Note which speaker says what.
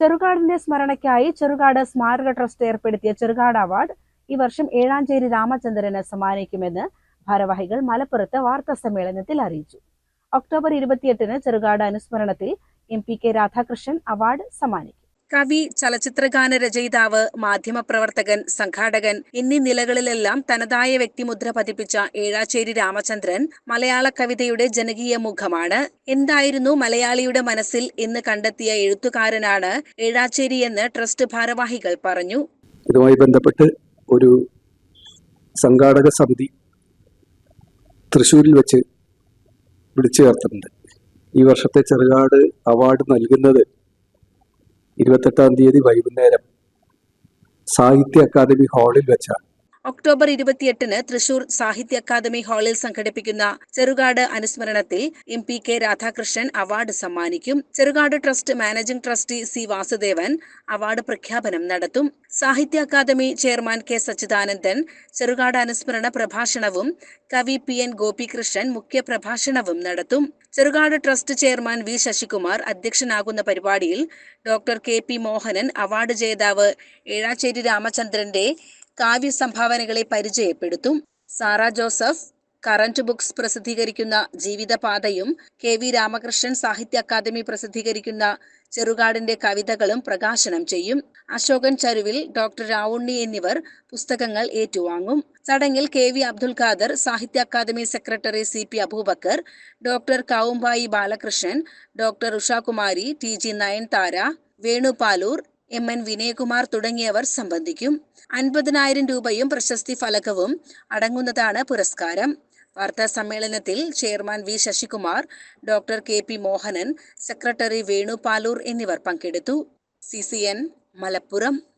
Speaker 1: ചെറുകാടിന്റെ സ്മരണയ്ക്കായി ചെറുകാട് സ്മാരക ട്രസ്റ്റ് ഏർപ്പെടുത്തിയ ചെറുകാട് അവാർഡ് ഈ വർഷം ഏഴാഞ്ചേരി രാമചന്ദ്രന് സമ്മാനിക്കുമെന്ന് ഭാരവാഹികൾ മലപ്പുറത്ത് വാർത്താ സമ്മേളനത്തിൽ അറിയിച്ചു. ഒക്ടോബർ ഇരുപത്തിയെട്ടിന് Cherukad അനുസ്മരണത്തിൽ M P K Radhakrishnan award സമ്മാനിക്കും. കവി ചലച്ചിത്രഗാന രചയിതാവ് മാധ്യമപ്രവർത്തകൻ സംഘാടകൻ എന്നീ നിലകളിലെല്ലാം തനതായ വ്യക്തിമുദ്ര പതിപ്പിച്ച ഏഴാച്ചേരി രാമചന്ദ്രൻ മലയാള കവിതയുടെ ജനകീയ മുഖമാണ്. എന്തായിരുന്നു മലയാളിയുടെ മനസ്സിൽ എന്ന് കണ്ടെത്തിയ എഴുത്തുകാരനാണ് ഏഴാച്ചേരി എന്ന് ട്രസ്റ്റ് ഭാരവാഹികൾ പറഞ്ഞു.
Speaker 2: ഇതുമായി ബന്ധപ്പെട്ട് ഒരു സംഘാടക സമിതി തൃശൂരിൽ വെച്ച് വിളിച്ചു ചേർത്തിട്ടുണ്ട്. ഈ വർഷത്തെ ചെറുകാട് അവാർഡ് നൽകുന്നത് ഇരുപത്തെട്ടാം തീയതി വൈകുന്നേരം സാഹിത്യ അക്കാദമി ഹാളിൽ വെച്ചാണ്.
Speaker 1: ഒക്ടോബർ ഇരുപത്തിയെട്ടിന് തൃശൂർ സാഹിത്യ അക്കാദമി ഹാളിൽ സംഘടിപ്പിക്കുന്ന Cherukad അനുസ്മരണത്തിൽ M P K Radhakrishnan award സമ്മാനിക്കും. Cherukad trust managing trustee C Vasudevan award പ്രഖ്യാപനം നടത്തും. സാഹിത്യ അക്കാദമി ചെയർമാൻ കെ സച്ചിദാനന്ദൻ ചെറുകാട് അനുസ്മരണ പ്രഭാഷണവും കവി പി എൻ ഗോപികൃഷ്ണൻ മുഖ്യ പ്രഭാഷണവും നടത്തും. Cherukad trust chairman V Sasikumar അധ്യക്ഷനാകുന്ന പരിപാടിയിൽ doctor K P Mohanan award ജേതാവ് ഏഴാച്ചേരി രാമചന്ദ്രന്റെ കാവ്യ സംഭാവനകളെ പരിചയപ്പെടുത്തും. സാറ ജോസഫ് കറന്റ് ബുക്സ് പ്രസിദ്ധീകരിക്കുന്ന ജീവിതപാതയും കെ വി രാമകൃഷ്ണൻ സാഹിത്യ അക്കാദമി പ്രസിദ്ധീകരിക്കുന്ന ചെറുകാടിന്റെ കവിതകളും പ്രകാശനം ചെയ്യും. അശോകൻ ചരുവിൽ ഡോക്ടർ രാവുണ്ണി എന്നിവർ പുസ്തകങ്ങൾ ഏറ്റുവാങ്ങും. ചടങ്ങിൽ K V Abdul Khader Sahitya Akademi secretary C P Abubakar doctor Kavumbayi Balakrishnan doctor Ushakumari T. G. Nayanthara Venupalur M N Vinayakumar തുടങ്ങിയവർ സംബന്ധിക്കും. അൻപതിനായിരം രൂപയും പ്രശസ്തി ഫലകവും അടങ്ങുന്നതാണ് പുരസ്കാരം. വാർത്താ സമ്മേളനത്തിൽ chairman V Sasikumar doctor K P Mohanan secretary Venu Palur എന്നിവർ പങ്കെടുത്തു. C C N Malappuram.